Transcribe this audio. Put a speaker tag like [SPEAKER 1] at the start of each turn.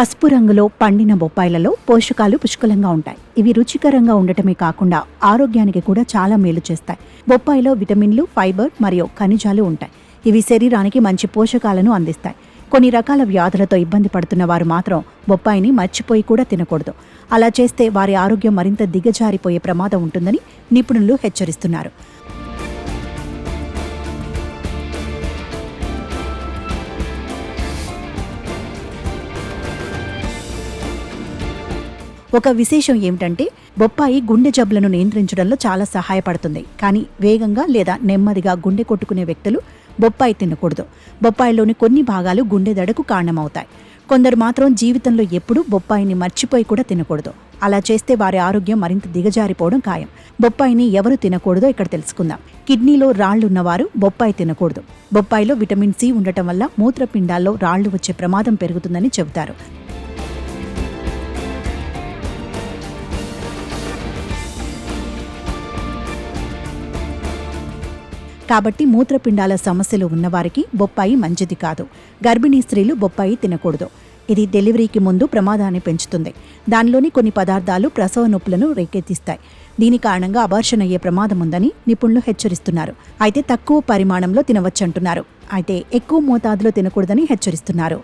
[SPEAKER 1] పసుపు రంగులో పండిన బొప్పాయిలలో పోషకాలు పుష్కలంగా ఉంటాయి. ఇవి రుచికరంగా ఉండటమే కాకుండా ఆరోగ్యానికి కూడా చాలా మేలు చేస్తాయి. బొప్పాయిలో విటమిన్లు ఫైబర్ మరియు ఖనిజాలు ఉంటాయి. ఇవి శరీరానికి మంచి పోషకాలను అందిస్తాయి. కొన్ని రకాల వ్యాధులతో ఇబ్బంది పడుతున్న వారు మాత్రం బొప్పాయిని మర్చిపోయి కూడా తినకూడదు. అలా చేస్తే వారి ఆరోగ్యం మరింత దిగజారిపోయే ప్రమాదం ఉంటుందని నిపుణులు హెచ్చరిస్తున్నారు. ఒక విశేషం ఏమిటంటే బొప్పాయి గుండె జబ్బులను నియంత్రించడంలో చాలా సహాయపడుతుంది. కానీ వేగంగా లేదా నెమ్మదిగా గుండె కొట్టుకునే వ్యక్తులు బొప్పాయి తినకూడదు. బొప్పాయిలోని కొన్ని భాగాలు గుండె దడకు కారణమవుతాయి. కొందరు మాత్రం జీవితంలో ఎప్పుడూ బొప్పాయిని మర్చిపోయి కూడా తినకూడదు. అలా చేస్తే వారి ఆరోగ్యం మరింత దిగజారిపోవడం ఖాయం. బొప్పాయిని ఎవరు తినకూడదో ఇక్కడ తెలుసుకుందాం. కిడ్నీలో రాళ్ళున్నవారు బొప్పాయి తినకూడదు. బొప్పాయిలో విటమిన్ సి ఉండటం వల్ల మూత్రపిండాల్లో రాళ్ళు వచ్చే ప్రమాదం పెరుగుతుందని చెబుతారు. కాబట్టి మూత్రపిండాల సమస్యలు ఉన్నవారికి బొప్పాయి మంచిది కాదు. గర్భిణీ స్త్రీలు బొప్పాయి తినకూడదు. ఇది డెలివరీకి ముందు ప్రమాదాన్ని పెంచుతుంది. దానిలోని కొన్ని పదార్థాలు ప్రసవ నొప్పులను రేకెత్తిస్తాయి. దీని కారణంగా అబార్షన్ అయ్యే ప్రమాదం ఉందని నిపుణులు హెచ్చరిస్తున్నారు. అయితే తక్కువ పరిమాణంలో తినవచ్చంటున్నారు. అయితే ఎక్కువ మోతాదులో తినకూడదని హెచ్చరిస్తున్నారు.